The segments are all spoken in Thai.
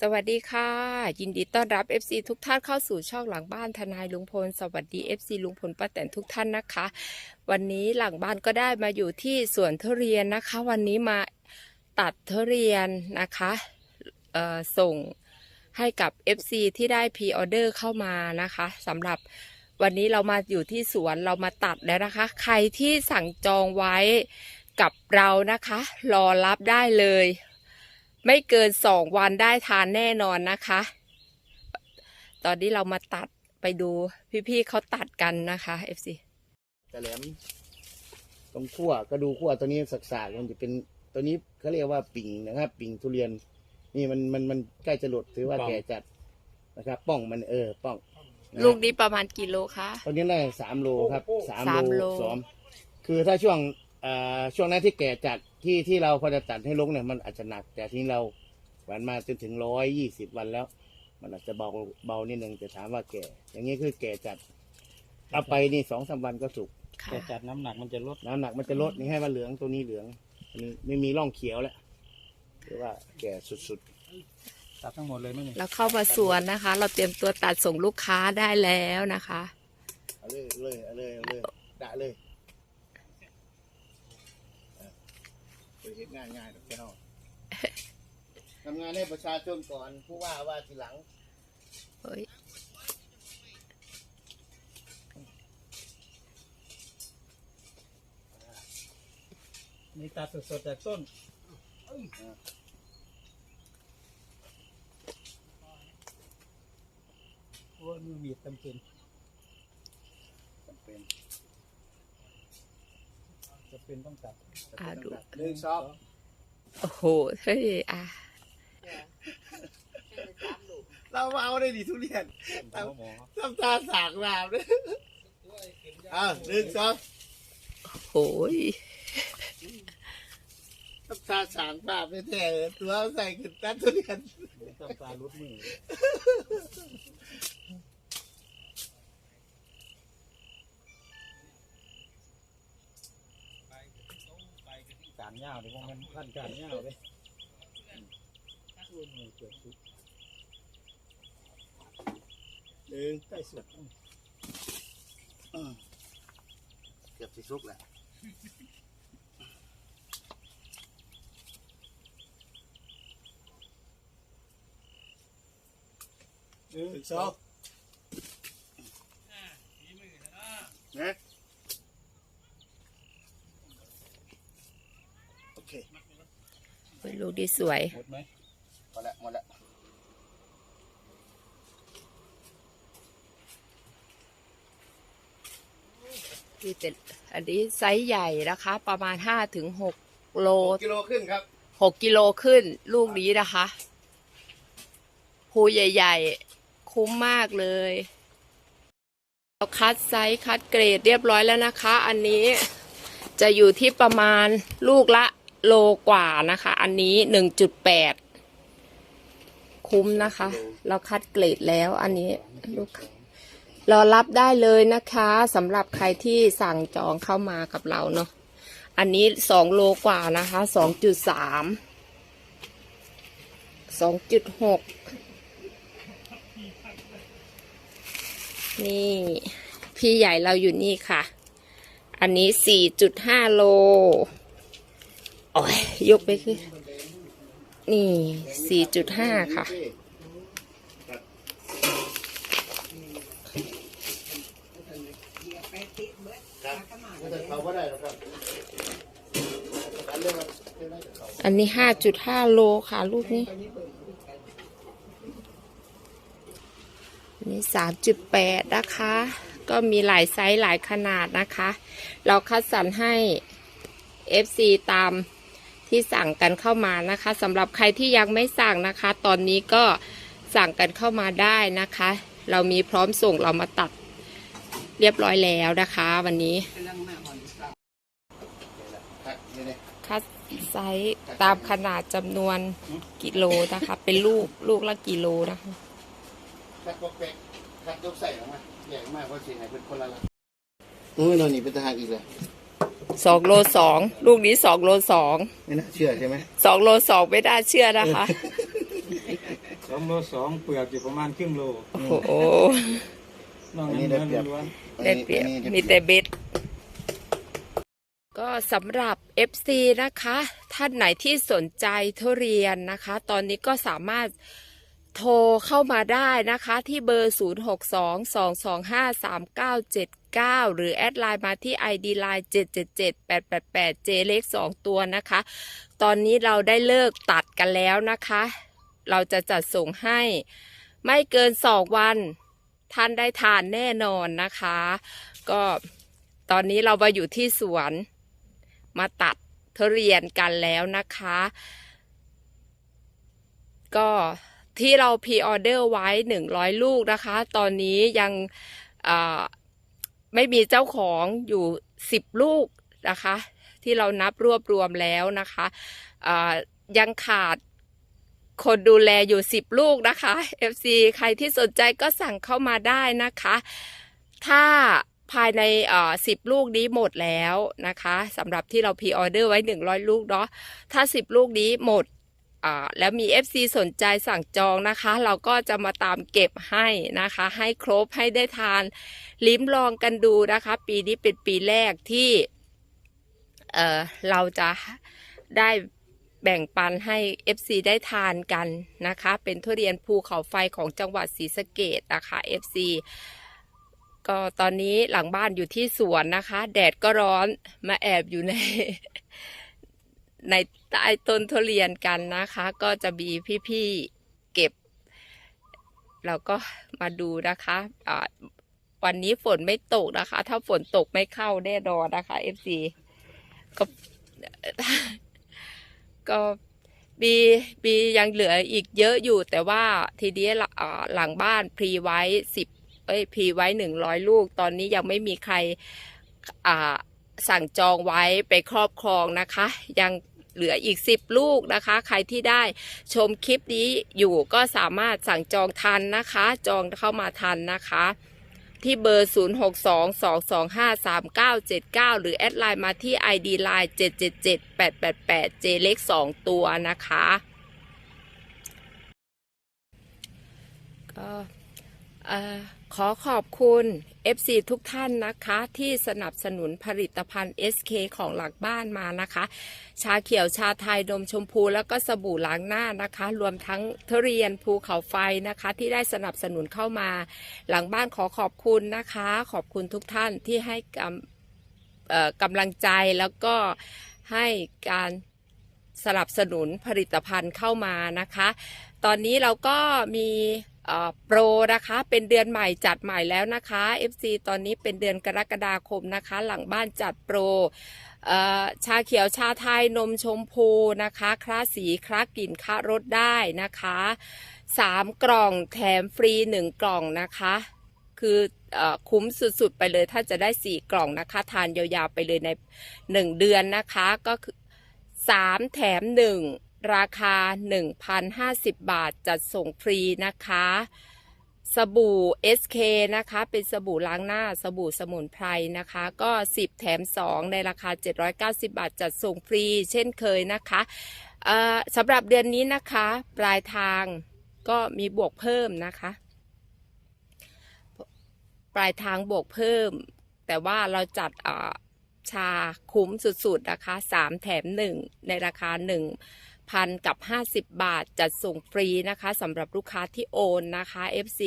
สวัสดีค่ะ ยินดีต้อนรับ FC ทุกท่านเข้าสู่ช่องหลังบ้านทนายลุงพล สวัสดี FC ลุงพลป้าแตนทุกท่านนะคะ วันนี้หลังบ้านก็ได้มาอยู่ที่สวนทุเรียนนะคะ วันนี้มาตัดทุเรียนนะคะส่งให้กับ FC ที่ได้พรีออเดอร์เข้ามานะคะสำหรับวันนี้เรามาอยู่ที่สวนเรามาตัดแล้วนะคะ ใครที่สั่งจองไว้กับเรานะคะ รอรับได้เลย ไม่เกินสองวันได้ทานแน่นอนนะคะ ตอนนี้เรามาตัดไปดูพี่ๆเขาตัดกันนะคะ FC กระแหลมตรงขั้วกระดูขั้วตัวนี้สักๆมันจะเป็นตัวนี้เขาเรียกว่าปิ่งนะครับ ปิ่งทุเรียน นี่มันมันมันใกล้จะหลุดถือว่าป้องแก่จัดนะครับ ป้องมันเออป้องนะลูกนี้ประมาณกี่โลคะตัวนี้ได้สามโลครับสามสามโลโล สองคือถ้าช่วงอ่าช่วงนั้นที่แก่จัด ที่ที่เราพอจะตัดให้ลงเนี่ยมันอาจจะหนัก แต่ที่เราหวานมาจนถึงร้อยยี่สิบวันแล้ว มันอาจจะเบาเบานิดนึงแต่ถามว่าแก่ อย่างนี้คือแก่จัดเอาไปนี่สองสามวันก็สุกค่ะแต่จัดน้ำหนักมันจะลด น้ำหนักมันจะลดนี่ให้มันเหลืองตัวนี้เหลืองอันนี้ไม่มีร่องเขียวแล้วหรือว่าแก่สุดตัดทั้งหมดเลยไหมเนี่ยเราเข้ามาสวนนะคะ เราเตรียมตัวตัดส่งลูกค้าได้แล้วนะคะๆเอาเลยเอาเลยเอาเลยเอาเลยดะเลยอะ ไปเฮ็ดงานง่ายๆหรอกแค่นอกทำงานให้ประชาชนก่อนผู้ว่าว่าทีหลังเฮ้ยนี่ตัดสดๆจากต้นโอ้ยมือมีดเต็มเป็นจำเป็นจะ เป็นต้องตัดอ่าดูหนึ่งสองโอ้โหเฮ้ยอะเรามาเอาได้ดีทุเรียนต้นหัวหมอทำตาสากรามเลยอ่าหนึ่งสองโอ้ยทำตาสากรามไม่แท้เลยตัวเอาใส่ขึ้นตัดทุเรียนต้องตาลุดมือ การเงาวเดี๋ยวพวกมันพันการเงาวเลยโอ้ยมือเกือบสุดหนึ่งใกล้สุดเกือบสิสุกแหละหนึ่งสองนะโอเค เฮ้ย ลูกดีสวย หมดไหมหมดแล้วหมดแล้วที่เป็นอันนี้ไซส์ใหญ่นะคะ ประมาณห้าถึงหกโลหกกิโลขึ้นครับ หกกิโลขึ้น ลูกนี้นะคะภูใหญ่ ๆ คุ้มมากเลยเราคัดไซส์คัดเกรดเรียบร้อยแล้วนะคะ อันนี้จะอยู่ที่ประมาณลูกละ โลกว่านะคะ อันนี้หนึ่งจุดแปดคุ้มนะคะ เราคัดเกรดแล้วอันนี้ลูกรอรับได้เลยนะคะสำหรับใครที่สั่งจองเข้ามากับเราเนาะอันนี้สองโลกว่านะคะสองจุดสามสองจุดหกนี่ พี่ใหญ่เราอยู่นี่ค่ะ อันนี้สี่จุดห้าโล โอ้ยยกไปขึ้นนี่สี่จุดห้าค่ะ อันนี้ห้าจุดห้าโลค่ะ ลูกนี้นนี้สามจุดแปดนะคะ ก็มีหลายไซส์หลายขนาดนะคะ เราคัดสรรให้ FC ตาม ที่สั่งกันเข้ามานะคะสำหรับใครที่ยังไม่สั่งนะคะ ตอนนี้ก็สั่งกันเข้ามาได้นะคะ เรามีพร้อมส่งเรามาตัดเรียบร้อยแล้วนะคะ วันนี้ครับนี่เลยคัดไซส์ตามขนาดจำนวนกิโลนะคะ เป็นลูกลูกละกิโลนะคะคัดปกเป๊กคัดยกใส่ออกมาใหญ่มากเพราะเสียงไหนเป็นคนละละโอ้ยเราหนีเป็นทหารอีกเลย สองโลสองลูกนี้สองโลสองไม่น่าเชื่อใช่ไหมสองโลสองไม่น่าเชื่อนะคะ สองโลสองเปลือกอยู่ประมาณครึ่งโลโอ้โหนอกอันนั้นี้นได้เปรีเนื้ยอบล้วนได้เปรียบอันนี้มีแต่เบ็ดก็สำหรับ FC นะคะ ท่านไหนที่สนใจทุเรียนนะคะ ตอนนี้ก็สามารถโทรเข้ามาได้นะคะ ที่เบอร์ 9 หรือแอดไลน์มาที่ ID Line 777888 J เล็ก2ตัวนะคะ ตอนนี้เราได้เลิกตัดกันแล้วนะคะ เราจะจัดส่งให้ไม่เกิน 2 วัน ท่านได้ทานแน่นอนนะคะ ก็ตอนนี้เรามาอยู่ที่สวน มาตัดทุเรียนกันแล้วนะคะ ก็ที่เราพรีออเดอร์ไว้ 100 ลูกนะคะ ตอนนี้ยังอ ไม่มีเจ้าของอยู่10ลูกนะคะ ที่เรานับรวบรวมแล้วนะคะยังขาดคนดูแลอยู่10ลูกนะคะ FC ใครที่สนใจก็สั่งเข้ามาได้นะคะ ถ้าภายในเอ่อ10ลูกนี้หมดแล้วนะคะสำหรับที่เราพีออเดอร์ไว้ 100 ลูกเนาะถ้า 10 ลูกนี้หมด แล้วมี FC สนใจสั่งจองนะคะ เราก็จะมาตามเก็บให้นะคะ ให้ครบให้ได้ทาน ลิ้มลองกันดูนะคะ ปีนี้เป็นปีแรกที่เเราจะได้แบ่งปันให้ FC ได้ทานกันนะคะ เป็นทุเรียนภูเขาไฟของจังหวัดศรีสะเกดนะคะ FC ก็ตอนนี้หลังบ้านอยู่ที่สวนนะคะ แดดก็ร้อนมาแอบอยู่ใน ในใต้ต้นทุเรียนกันนะคะ ก็จะมีพี่ๆเก็บ เราก็มาดูนะคะอ่าวันนี้ฝนไม่ตกนะคะ ถ้าฝนตกไม่เข้าแน่นอนนะคะ FC ก็ก็มีมียังเหลืออีกเยอะอยู่ แต่ว่าทีนี้หลังบ้านพรีไว้สิบเอ้ยพรีไว้หนึ่งร้อยลูก ตอนนี้ยังไม่มีใครสั่งจองไว้ไปครอบครองนะคะ ยัง เหลืออีกสิบลูกนะคะ ใครที่ได้ชมคลิปนี้อยู่ก็สามารถสั่งจองทันนะคะ จองเข้ามาทันนะคะ ที่เบอร์ 0622253979 หรือแอดไลน์มาที่ ID Line 777888 J เล็ก2ตัวนะคะก็ขอขอบคุณ FC ทุกท่านนะคะที่สนับสนุนผลิตภัณฑ์ SK ของหลักบ้านมานะคะ ชาเขียวชาไทยนมชมพูแล้วก็สบู่ล้างหน้านะคะ รวมทั้งทุเรียนภูเขาไฟนะคะ ที่ได้สนับสนุนเข้ามา หลังบ้านขอขอบคุณนะคะ ขอบคุณทุกท่านที่ให้กำกำลังใจแล้วก็ให้การสนับสนุนผลิตภัณฑ์เข้ามานะคะ ตอนนี้เราก็มี โปรนะคะเป็นเดือนใหม่จัดใหม่แล้วนะคะ FC ตอนนี้เป็นเดือนกรกฎาคมนะคะ หลังบ้านจัดโปรชาเขียวชาไทยนมชมพูนะคะคลาสีคลากลิ่นคารสได้นะคะสามกล่องแถมฟรีหนึ่งกล่องนะคะ คือออคุ้มสุดๆไปเลยถ้าจะได้สี่กล่องนะคะ ทานยาวๆไปเลยในหนึ่งเดือนนะคะก็คือสามแถมหนึ่ง ราคา 1,050 บาทจัดส่งฟรีนะคะ สบู่ SK นะคะ เป็นสบู่ล้างหน้าสบู่สมุนไพรนะคะ ก็ 10 แถม 2 ในราคา 790 บาทจัดส่งฟรี เช่นเคยนะคะสำหรับเดือนนี้นะคะ ปลายทางก็มีบวกเพิ่มนะคะ ปลายทางบวกเพิ่ม แต่ว่าเราจัดชาคุ้มสุดๆนะคะสามแถมหนึ่งในราคาห นึ่งพันกับห้าสิบบาท จัดส่งฟรีนะคะสำหรับลูกค้าที่โอนนะคะ FC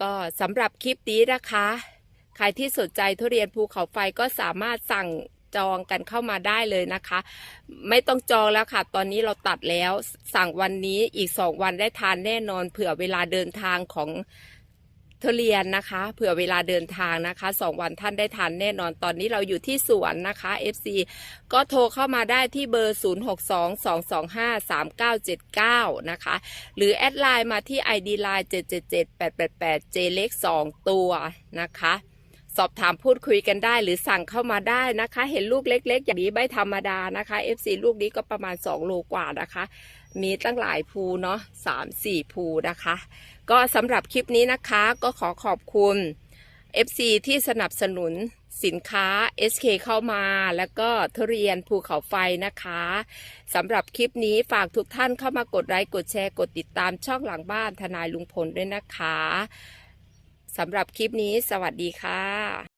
ก็สำหรับคลิปนี้นะคะ ใครที่สนใจทุเรียนภูเขาไฟก็สามารถสั่งจองกันเข้ามาได้เลยนะคะ ไม่ต้องจองแล้วค่ะ ตอนนี้เราตัดแล้วสั่งวันนี้อีกสองวันได้ทานแน่นอนเผื่อเวลาเดินทางของ ทุเรียนนะคะเผื่อเวลาเดินทางนะคะสองวันท่านได้ทานแน่นอนตอนนี้เราอยู่ที่สวนนะคะ FC ก็โทรเข้ามาได้ที่เบอร์ 0622253979 นะคะ หรือแอดไลน์มาที่ ID Line 777888 J เล็ก2ตัวนะคะสอบถามพูดคุยกันได้หรือสั่งเข้ามาได้นะคะ เห็นลูกเล็ก ๆ อย่างนี้ไม่ธรรมดานะคะ FC ลูกนี้ก็ประมาณ 2 โลกว่านะคะ มีตั้งหลายภูเนาะ3 4 ภูนะคะ ก็สำหรับคลิปนี้นะคะก็ขอขอบคุณ FC ที่สนับสนุนสินค้า SK เข้ามา แล้วก็ทุเรียนภูเขาไฟนะคะสำหรับคลิปนี้ฝากทุกท่านเข้ามากดไลค์กดแชร์กดติดตามช่องหลังบ้านทนายลุงพลด้วยนะคะสำหรับคลิปนี้สวัสดีค่ะ